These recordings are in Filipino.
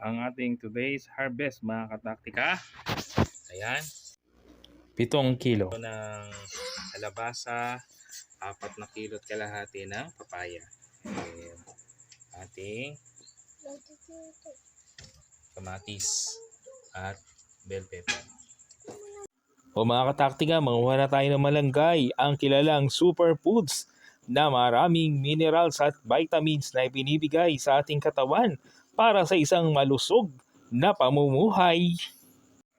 ang ating today's harvest mga kataktika. Ayan. Pitong kilo ng kalabasa, apat na kilo at kalahati ng papaya. Ayan. Ating kamatis at bell pepper. O mga kataktika, manguha na tayo ng malanggay, ang kilalang superfoods na maraming minerals at vitamins na ibinibigay sa ating katawan para sa isang malusog na pamumuhay.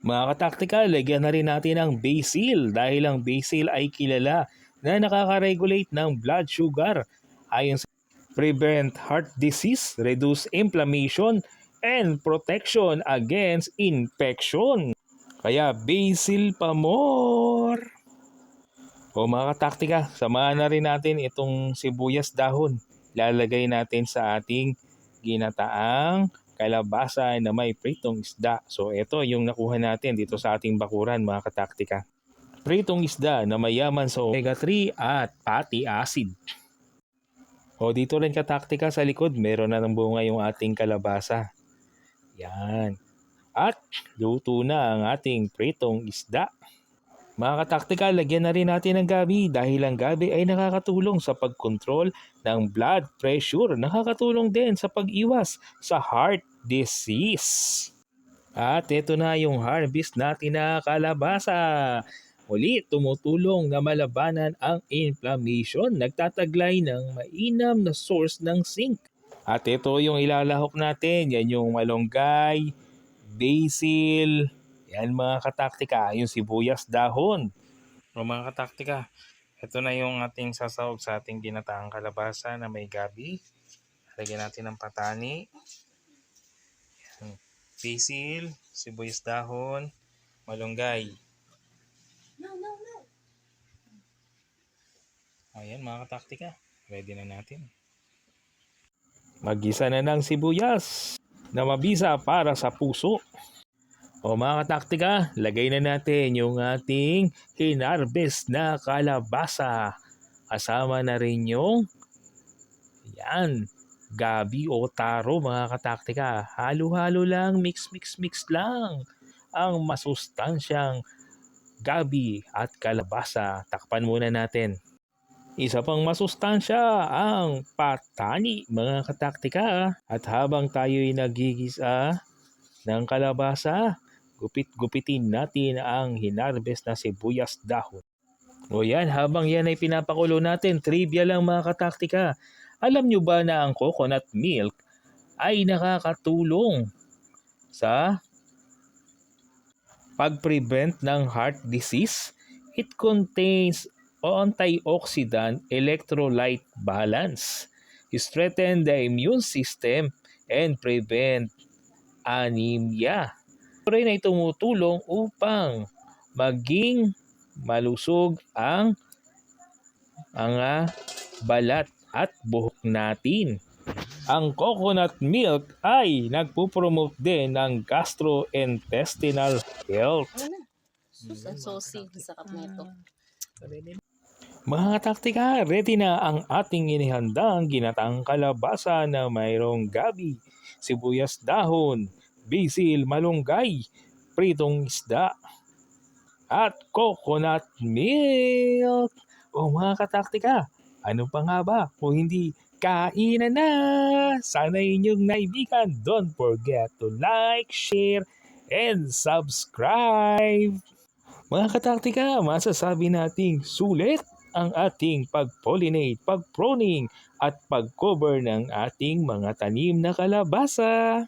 Mga kataktika, lagyan na rin natin ang basil dahil ang basil ay kilala na nakaka-regulate ng blood sugar ayon sa prevent heart disease, reduce inflammation, and protection against infection. Kaya basil pa more! O mga kataktika, samahan na rin natin itong sibuyas dahon. Lalagay natin sa ating ginataang kalabasa na may pritong isda. So ito yung nakuha natin dito sa ating bakuran mga kataktika. Pritong isda na mayaman sa omega-3 at fatty acid. O dito rin kataktika sa likod, meron na ng bunga yung ating kalabasa. Yan. At luto na ang ating pritong isda. Mga kataktika, lagyan na rin natin ng gabi dahil ang gabi ay nakakatulong sa pagkontrol ng blood pressure. Nakakatulong din sa pag-iwas sa heart disease. At ito na yung harvest natin na kalabasa. Muli, tumutulong na malabanan ang inflammation. Nagtataglay ng mainam na source ng zinc. At ito yung ilalahok natin. Yan yung malunggay, basil, yan mga kataktika, yung sibuyas dahon. O mga kataktika, ito na yung ating sasawag sa ating ginataang kalabasa na may gabi. Lagyan natin ng patani. Yan. Basil, sibuyas dahon, malunggay. Ayan mga kataktika, ready na natin. Magisa na ng sibuyas na mabisa para sa puso. O mga kataktika, lagay na natin yung ating hinarvest na kalabasa. Kasama na rin yung yan, gabi o taro mga kataktika. Halo-halo lang, mix-mix-mix lang ang masustansyang gabi at kalabasa. Takpan muna natin. Isa pang masustansya ang patani mga kataktika. At habang tayo'y nagigisa ng kalabasa, gupit-gupitin natin ang hinarvest na sibuyas dahon. O yan, habang yan ay pinapakulo natin, trivia lang mga kataktika. Alam nyo ba na ang coconut milk ay nakakatulong sa pag-prevent ng heart disease? It contains antioxidant electrolyte balance, strengthen the immune system, and prevent anemia. Rin ay tumutulong upang maging malusog ang mga balat at buhok natin. Ang coconut milk ay nagpupromote din ng gastrointestinal health. Sus, ang saucy. Ang sakap na ito. Mga taktika, ready na ang ating inihandang ginatang kalabasa na mayroong gabi, sibuyas dahon, basil, malunggay, pritong isda, at coconut milk. O mga kataktika, ano pa nga ba kung hindi kainan na? Sana inyong naibigan, don't forget to like, share, and subscribe. Mga kataktika, masasabi nating sulit ang ating pag-pollinate, pag-proning at pag-cover ng ating mga tanim na kalabasa.